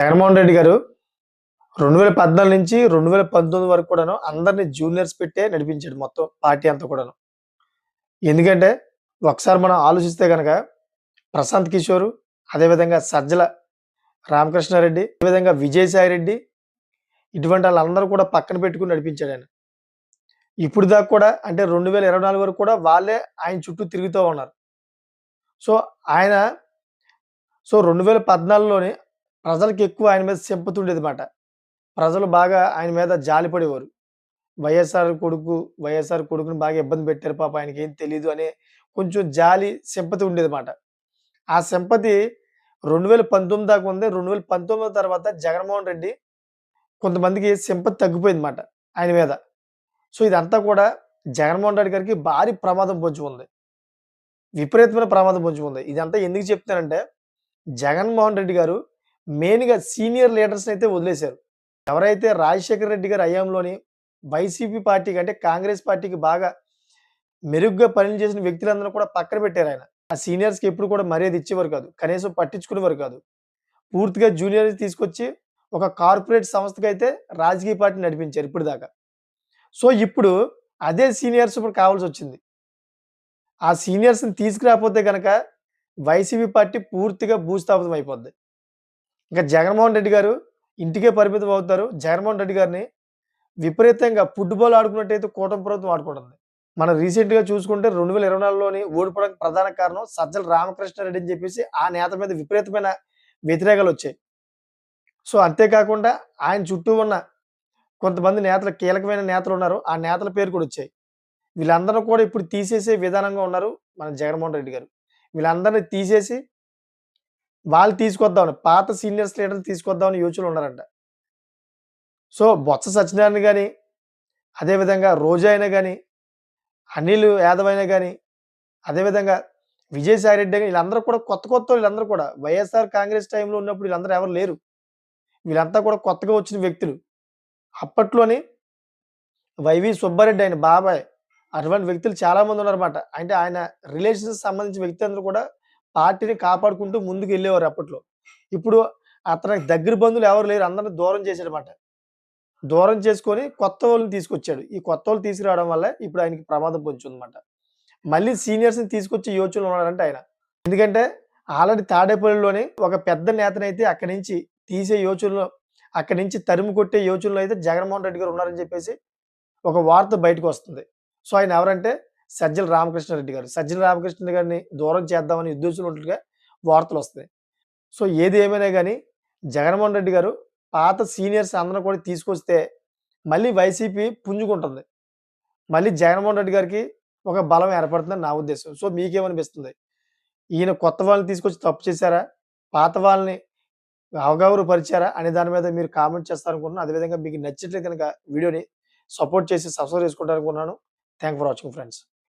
జగన్మోహన్ రెడ్డి గారు రెండు వేల పద్నాలుగు నుంచి రెండు వేల పంతొమ్మిది వరకు కూడాను అందరిని జూనియర్స్ పెట్టే నడిపించాడు మొత్తం పార్టీ అంతా కూడాను. ఎందుకంటే ఒకసారి మనం ఆలోచిస్తే కనుక ప్రశాంత్ కిషోర్ అదేవిధంగా సజ్జల రామకృష్ణారెడ్డి అదేవిధంగా విజయసాయి రెడ్డి ఇటువంటి వాళ్ళందరూ కూడా పక్కన పెట్టుకుని నడిపించాడు ఆయన. ఇప్పుడు దాకా కూడా అంటే రెండు వేల ఇరవై నాలుగు వరకు కూడా వాళ్ళే ఆయన చుట్టూ తిరుగుతూ ఉన్నారు. సో ఆయన సో రెండు వేల పద్నాలుగులోనే ప్రజలకు ఎక్కువ ఆయన మీద సింపతి ఉండేది మాట ప్రజలు బాగా ఆయన మీద జాలిపడేవారు. వైఎస్ఆర్ కొడుకు వైఎస్ఆర్ కొడుకుని బాగా ఇబ్బంది పెట్టారు పాప ఆయనకి ఏం తెలియదు అనే కొంచెం జాలి సింపతి ఉండేది ఆ సింపతి రెండు వేల పంతొమ్మిది దాకా ఉంది. రెండు వేల పంతొమ్మిది తర్వాత జగన్మోహన్ రెడ్డి కొంతమందికి సింపతి తగ్గిపోయింది మాట ఆయన మీద. సో ఇదంతా కూడా జగన్మోహన్ రెడ్డి గారికి భారీ ప్రమాదం పొంచి ఉంది. విపరీతమైన ప్రమాదం పొంచి ఉంది. ఇదంతా ఎందుకు చెప్తానంటే జగన్మోహన్ రెడ్డి గారు మెయిన్గా సీనియర్ లీడర్స్ని అయితే వదిలేశారు. ఎవరైతే రాజశేఖర రెడ్డి గారి హయాంలోని వైసీపీ పార్టీకి అంటే కాంగ్రెస్ పార్టీకి బాగా మెరుగ్గా పనులు చేసిన వ్యక్తులందరూ కూడా పక్కన పెట్టారు ఆయన. ఆ సీనియర్స్కి ఎప్పుడు కూడా మర్యాద ఇచ్చేవారు కాదు. కనీసం పట్టించుకునేవారు కాదు. పూర్తిగా జూనియర్స్ తీసుకొచ్చి ఒక కార్పొరేట్ సంస్థకి అయితే రాజకీయ పార్టీ నడిపించారు ఇప్పుడు దాకా సో ఇప్పుడు అదే సీనియర్స్ ఇప్పుడు కావాల్సి వచ్చింది. ఆ సీనియర్స్ని తీసుకురాకపోతే కనుక వైసీపీ పార్టీ పూర్తిగా భూస్థాపితం అయిపోద్ది. ఇంకా జగన్మోహన్ రెడ్డి గారు ఇంటికే పరిమితం అవుతారు. జగన్మోహన్ రెడ్డి గారిని విపరీతంగా ఫుట్బాల్ ఆడుకున్నట్టయితే కూటమి ప్రభుత్వం ఆడుకుంటుంది. మనం రీసెంట్గా చూసుకుంటే రెండు వేల ఇరవై నాలుగులోని ఓడిపోవడానికి ప్రధాన కారణం సజ్జల రామకృష్ణారెడ్డి అని చెప్పేసి ఆ నేత మీద విపరీతమైన వ్యతిరేకాలు వచ్చాయి. సో అంతేకాకుండా ఆయన చుట్టూ ఉన్న కొంతమంది నేతలు కీలకమైన నేతలు ఉన్నారు. ఆ నేతల పేరు కూడా వచ్చాయి. వీళ్ళందరూ కూడా ఇప్పుడు తీసేసే విధానంగా ఉన్నారు మన జగన్మోహన్ రెడ్డి గారు. వీళ్ళందరినీ తీసేసి వాళ్ళు తీసుకొద్దామని పాత సీనియర్స్ లీడర్ తీసుకొద్దామని యోచనలు ఉన్నారంట. సో బొత్స సత్యనారాయణ కానీ అదేవిధంగా రోజా అయినా కానీ అనిల్ యాదవ్ అయినా కానీ అదేవిధంగా విజయసాయి రెడ్డి కానీ వీళ్ళందరూ కూడా కొత్త కొత్త వీళ్ళందరూ కూడా. వైఎస్ఆర్ కాంగ్రెస్ టైంలో ఉన్నప్పుడు వీళ్ళందరూ ఎవరు లేరు. వీళ్ళంతా కూడా కొత్తగా వచ్చిన వ్యక్తులు. అప్పట్లోని వైవి సుబ్బారెడ్డి ఆయన బాబాయ్ అటువంటి వ్యక్తులు చాలామంది ఉన్నారన్నమాట. అంటే ఆయన రిలేషన్స్ సంబంధించిన వ్యక్తులందరూ కూడా పార్టీని కాపాడుకుంటూ ముందుకు వెళ్ళేవారు అప్పట్లో. ఇప్పుడు అతనికి దగ్గర బంధువులు ఎవరు లేరు అందరిని దూరం చేశాడనమాట దూరం చేసుకొని కొత్త వాళ్ళని తీసుకొచ్చాడు. ఈ కొత్త వాళ్ళు తీసుకురావడం వల్ల ఇప్పుడు ఆయనకి ప్రమాదం పొందుతుందన్నమాట. మళ్ళీ సీనియర్స్ని తీసుకొచ్చే యోచనలు ఉన్నాడంటే ఆయన. ఎందుకంటే ఆల్రెడీ తాడేపల్లిలోని ఒక పెద్ద నేతనైతే అక్కడి నుంచి తీసే యోచనలో అక్కడి నుంచి తరిమి కొట్టే యోచనలో అయితే జగన్మోహన్ రెడ్డి గారు ఉన్నారని చెప్పేసి ఒక వార్త బయటకు వస్తుంది. సో ఆయన ఎవరంటే సజ్జల రామకృష్ణారెడ్డి గారు. సజ్జల రామకృష్ణ గారిని దూరం చేద్దామని ఉద్దేశంలో ఉన్నట్టుగా వార్తలు వస్తాయి. సో ఏది ఏమైనా కానీ జగన్మోహన్ రెడ్డి గారు పాత సీనియర్స్ అందరూ కూడా తీసుకొస్తే మళ్ళీ వైసీపీ పుంజుకుంటుంది. మళ్ళీ జగన్మోహన్ రెడ్డి గారికి ఒక బలం ఏర్పడుతుందని నా ఉద్దేశం. సో మీకేమనిపిస్తుంది? ఈయన కొత్త వాళ్ళని తీసుకొచ్చి తప్పు చేశారా? పాత వాళ్ళని అవగాహనపరిచారా అనే దాని మీద మీరు కామెంట్ చేస్తారనుకుంటున్నాను అదేవిధంగా మీకు నచ్చితే కనుక వీడియోని సపోర్ట్ చేసి సబ్స్క్రైబ్ చేసుకుంటారనుకున్నాను థ్యాంక్ ఫర్ వాచింగ్ ఫ్రెండ్స్.